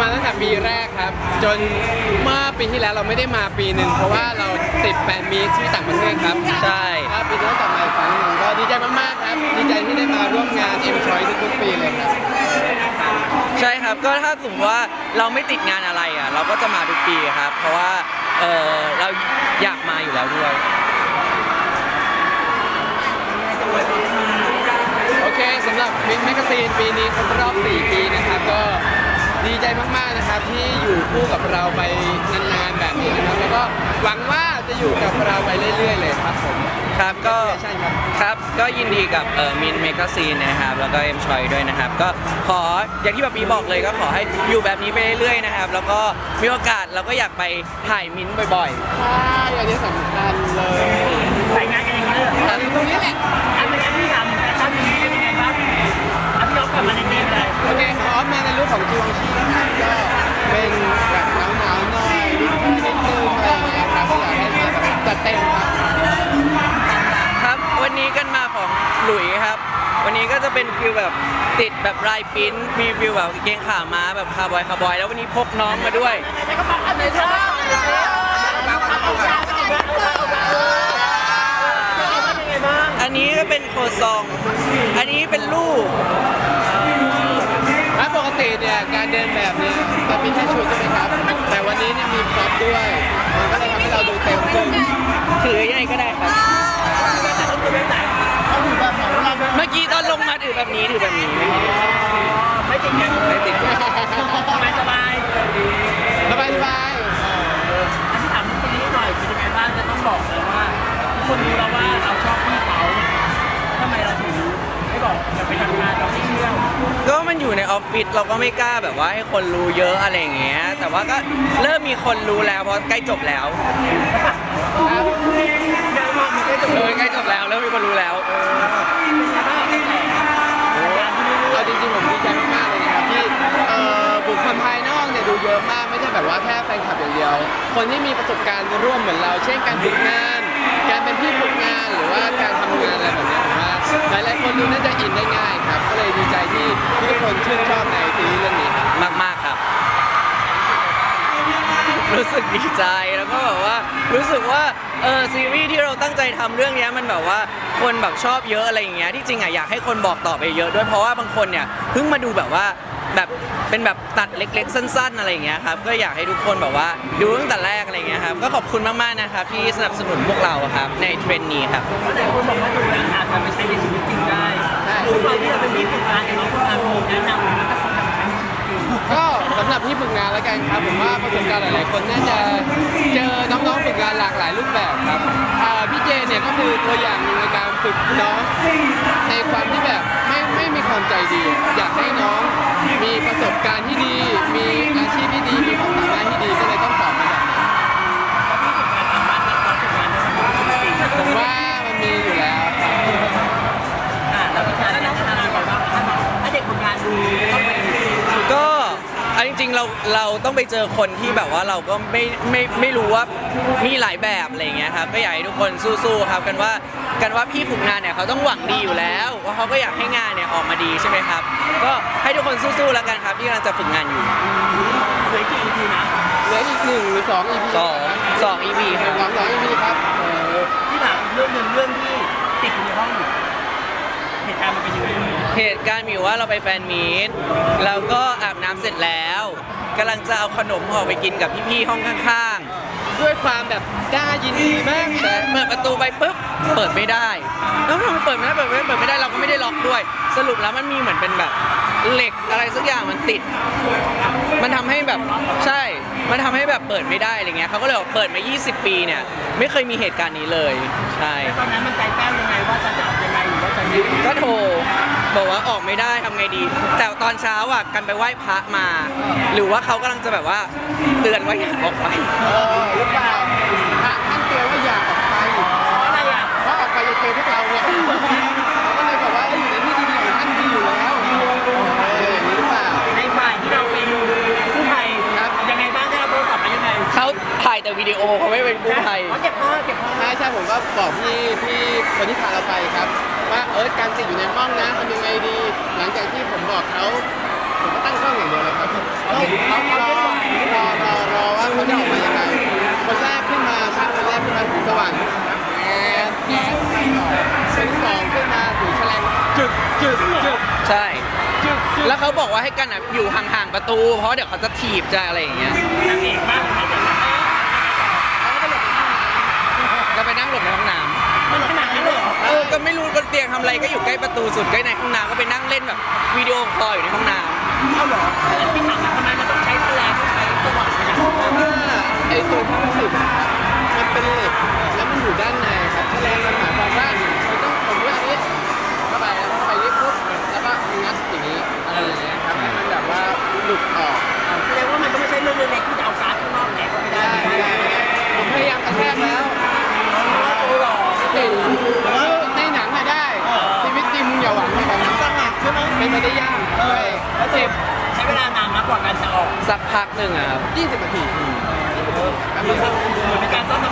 มาตั้งแต่ปีแรกครับ จนเมื่อปีที่แล้วเราไม่ได้มาปีหนึ่งเพราะว่าเราติดแฟนมีตที่ต่างประเทศครับใช่ ครับปีนี้ก็กลับมาอีกครั้งหนึ่งก็ดีใจมากๆครับ ดีใจที่ได้มาร่วมงานเอ็มชอยทุกๆปีเลยครับ ใช่ครับก็ถ้าสมมติว่าเราไม่ติดงานอะไรอะ เราก็จะมาทุกปีครับ เพราะว่าเออเราอยากมาอยู่แล้วด้วย โอเคสำหรับมิกแมกซีนปีนี้ครบรอบ 4 ปีนะครับ ก็ ดีใจมากๆนะครับที่อยู่คู่กับเราไปนานๆแบบนี้นะครับ แล้วก็หวังว่าจะอยู่กับเราไปเรื่อย ๆ เลยครับผม ครับก็ใช่ครับ ครับก็ยินดีกับเอ่อมินเมกาซีนนะครับ แล้วก็เอ็มชอยด้วยนะครับ ก็ขออย่างที่แบบปีบอกเลยก็ขอให้อยู่แบบนี้ไปเรื่อยๆนะครับ แล้วก็มีโอกาสเราก็อยากไปถ่ายมินบ่อย ใช่อันนี้สำคัญเลย นนี้ก็จะเป็นฟิลแบบติดแบบลายปริ้นท์มีฟิลแบบกางเกงขาม้าแบบคาร์บอยคาร์บอยแล้ววันนี้พกน้องมาด้วยแต่ก็บอกอันไหนชอบอันไหนชอบเอายาไปอีกแล้วเอาเอาเอาเป็นยังไงบ้างอันนี้ก็เป็นโคซอง อันนี้เป็นลูกถ้าปกติเนี่ยการเดินแบบเนี่ยจะมีแค่ชุดใช่ไหมครับ แต่วันนี้เนี่ยมีพร็อพด้วยมันก็เลยทำให้เราดูเต็มขึ้นถือยังไงก็ได้ครับ เมื่อกี้ตอนลงมาถือแบบนี้ถือแบบนี้ไม่ติดกันไม่ติดกันสบายสบายสบายสบายอันที่ถามคนนี้หน่อยเป็นยังไงบ้างจะต้องบอกเลยว่าทุกคนรู้แล้วว่าเราชอบพี่เขาทำไมเราถึงไม่บอกจะไปทำงานเราไม่เชื่อก็มันอยู่ในออฟฟิศเราก็ไม่กล้าแบบว่าให้คนรู้เยอะอะไรอย่างเงี้ย แต่ว่าก็เริ่มมีคนรู้แล้วเพราะใกล้จบแล้ว ยังมองมันก็จะ เออใกล้จบแล้วเริ่มมีคนรู้แล้ว เอาจริงๆผมดีใจมากๆเลยนะครับที่เอ่อบุคคลภายนอก เยอะมากไม่ใช่แบบว่าแค่แฟนคลับอย่างเดียว คนที่มีประสบการณ์ร่วมเหมือนเรา เช่นการฝึกงาน การเป็นพี่ฝึกงานหรือว่าการทำงานอะไรแบบนี้ผมว่าหลายๆคนดูน่าจะอินได้ง่ายครับ ก็เลยดีใจที่ทุกคนชื่นชอบในซีรีส์เรื่องนี้ครับ มากๆครับ รู้สึกดีใจแล้วก็แบบว่ารู้สึกว่าเออซีรีส์ที่เราตั้งใจทำเรื่องเนี้ยมันแบบว่าคนแบบชอบเยอะอะไรอย่างเงี้ยที่จริงอะอยากให้คนบอกต่อไปเยอะด้วยเพราะว่าบางคนเนี่ยเพิ่งมาดูแบบว่า แบบเป็นแบบตัดเล็ก ๆ สั้น ๆ อะไรอย่างเงี้ยครับ ก็อยากให้ทุกคนแบบว่าดูตั้งแต่แรกอะไรอย่างเงี้ยครับ ก็ขอบคุณมากๆนะครับที่สนับสนุนพวกเราครับในเทรนด์นี้ครับ เพราะแต่คนบอกว่าดูแล้วอาจจะไม่ใช้ในชีวิตจริงได้ดูตอนที่เราเป็นพี่ฝึกงานกับน้องฝึกงาน ที่ฝึกงานแล้วกันครับผมว่าประสบการณ์หลายๆ คนน่าจะเจอน้องๆฝึกงานหลากหลายรูปแบบครับอ่าพี่เจเนี่ยก็คือตัวอย่างหนึ่งในการฝึกน้องในความที่แบบไม่ไม่มีความใจดี อยากให้น้องมีประสบการณ์ที่ดี มีอาชีพที่ดีมีความสามารถที่ดีก็เลยต้อง ริง ๆ เราเราต้องไปเจอคนที่แบบว่าเราก็ไม่ไม่ไม่รู้ว่ามีหลายแบบอะไรอย่างเงี้ยครับก็อยากให้ทุกคนสู้ๆครับกันว่ากันว่าพี่ฝึกงานเนี่ยเขาต้องหวังดีอยู่แล้วว่าเขาก็อยากให้งานเนี่ยออกมาดีใช่ไหมครับ ก็ให้ทุกคนสู้ๆแล้วกันครับที่กำลังจะฝึกงานอยู่เหลือกี่ EP นะเหลืออีกหนึ่งหรือสอง EP สองสอง EP ครับ สองสอง EP ครับเออที่ถามเรื่องหนึ่งเรื่องที่ติดอยู่ในห้องเหตุการณ์มันเป็นยังไงเหตุการณ์มีอยู่ว่าเราไปแฟนมีตแล้วก็อาบน้ำเสร็จแล้วกำ ลังจะเอาขนมออกไปกินกับพี่ๆห้องข้างๆ ด้วยความแบบกล้ายินดีมากแต่เปิดประตูไปปุ๊บเปิดไม่ได้แล้วทำไมเปิดไม่ได้เปิดไม่ได้เปิดไม่ได้เราก็ไม่ได้ล็อกด้วย สรุปแล้วมันมีเหมือนเป็นแบบเหล็กอะไรสักอย่างมันติด มันทำให้แบบใช่ มันทำให้แบบเปิดไม่ได้อะไรเงี้ยเขาก็เลยบอกเปิดมา 20 ปีเนี่ยไม่เคยมีเหตุการณ์นี้เลย ใช่ตอนนั้นมันใจแป้วยังไงว่าจะจะเอายังไงหรือว่าจะยืนก็โทร บอกว่าออกไม่ได้ทำไงดี แต่ตอนเช้าอะกันไปไหว้พระมา หรือว่าเขากำลังจะแบบว่าเตือนว่าอย่าออกไป หรือเปล่า วิดีโอเขาไม่เป็นกู้ภัยเขาเก็บผ้าเก็บผ้าใช่ใช่ผมก็บอกพี่พี่คนที่พาเราไปครับ ว่าเออการติดอยู่ในห้องนะทำยังไงดี หลังจากที่ผมบอกเขาผมก็ตั้งกล้องอย่างเดียวเลยครับรอรอรอรอรอว่าเขาจะออกมายังไงคนแรกขึ้นมาชักคนแรกขึ้นมาถึงสว่างแอนแอนคนที่สองขึ้นมาถือแฉลงจึกจึกจึกใช่จึกจึกแล้วเขาบอกว่าให้กันอะอยู่ห่างๆประตู เพราะเดี๋ยวเขาจะถีบจะอะไรอย่างเงี้ยนางเอกมาก ก็ไปนั่งหลบในห้องน้ำมันขนาดนั้นเลยเหรอเออก็ไม่รู้บนเตียงทำอะไรก็อยู่ใกล้ประตูสุดใกล้ในห้องน้ำก็ไปนั่งเล่นแบบวิดีโอคอลอยู่ในห้องน้เอาเหรอแต่พี่ถามว่าทำไมมันต้องใช้แฉลงต้องใช้สว่านขนาดนั้นถ้าไอตัวที่มันติดมันเป็นเหล็กแล้วมันอยู่ด้านในครับแฉลงมันหมายความว่า แล้วเจ็บใช้เวลานานมากกว่าการจะออกำสักพักหนึ่งอะครับ 20นาทีเหมือนเป็นการซ่อมทำงานเพราะว่าเต็นท์ก็ไ